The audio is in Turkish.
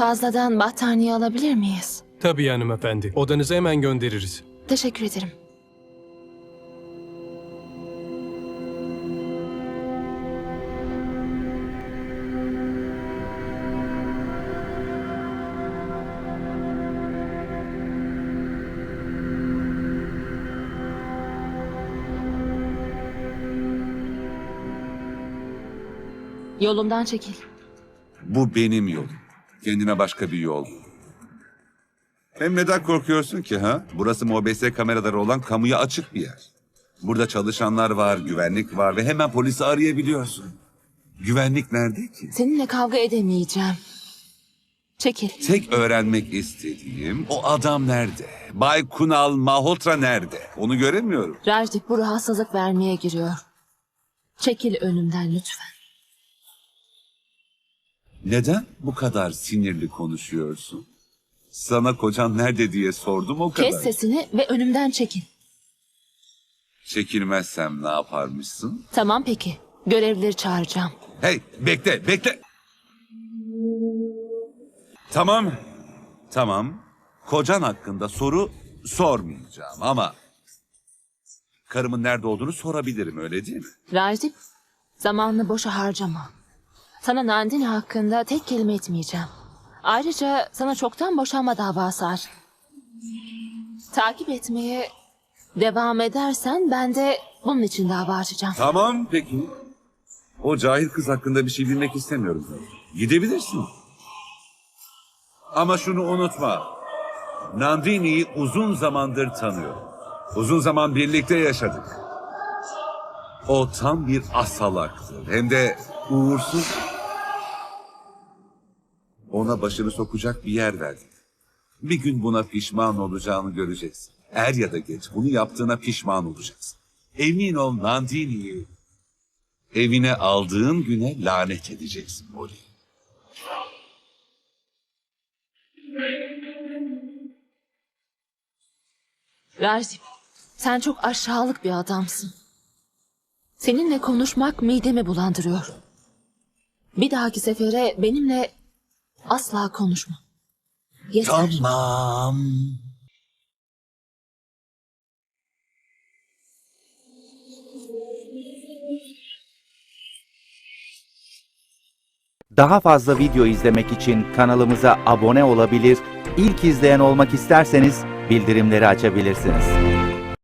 Fazladan battaniye alabilir miyiz? Tabii hanımefendi. Odanıza hemen göndeririz. Teşekkür ederim. Yolumdan çekil. Bu benim yolum. Kendine başka bir yol. Hem neden korkuyorsun ki ha? Burası MOBS kameraları olan kamuya açık bir yer. Burada çalışanlar var, güvenlik var ve hemen polisi arayabiliyorsun. Güvenlik nerede ki? Seninle kavga edemeyeceğim. Çekil. Tek öğrenmek istediğim o adam nerede? Bay Kunal Malhotra nerede? Onu göremiyorum. Rajdip bu rahatsızlık vermeye giriyor. Çekil önümden lütfen. Neden bu kadar sinirli konuşuyorsun? Sana kocan nerede diye sordum o kadar. Kes sesini ve önümden çekil. Çekilmezsem ne yaparmışsın? Tamam peki. Görevlileri çağıracağım. Hey bekle bekle. Tamam. Tamam. Kocan hakkında soru sormayacağım ama... Karımın nerede olduğunu sorabilirim öyle değil mi? Rajdip, zamanını boşa harcama. Sana Nandini hakkında tek kelime etmeyeceğim. Ayrıca sana çoktan boşanma davası var. Takip etmeye devam edersen ben de bunun için dava açacağım. Tamam peki. O cahil kız hakkında bir şey bilmek istemiyorum. Gidebilirsin. Ama şunu unutma. Nandini'yi uzun zamandır tanıyorum. Uzun zaman birlikte yaşadık. O tam bir asalaktır. Hem de uğursuz. Ona başını sokacak bir yer verdik. Bir gün buna pişman olacağını göreceksin. Er ya da geç bunu yaptığına pişman olacaksın. Emin ol Nandini'yi evine aldığın güne lanet edeceksin Molly. Rajdip, sen çok aşağılık bir adamsın. Seninle konuşmak midemi bulandırıyor. Bir dahaki sefere benimle asla konuşma. Yeter. Tamam. Daha fazla video izlemek için kanalımıza abone olabilir, ilk izleyen olmak isterseniz bildirimleri açabilirsiniz.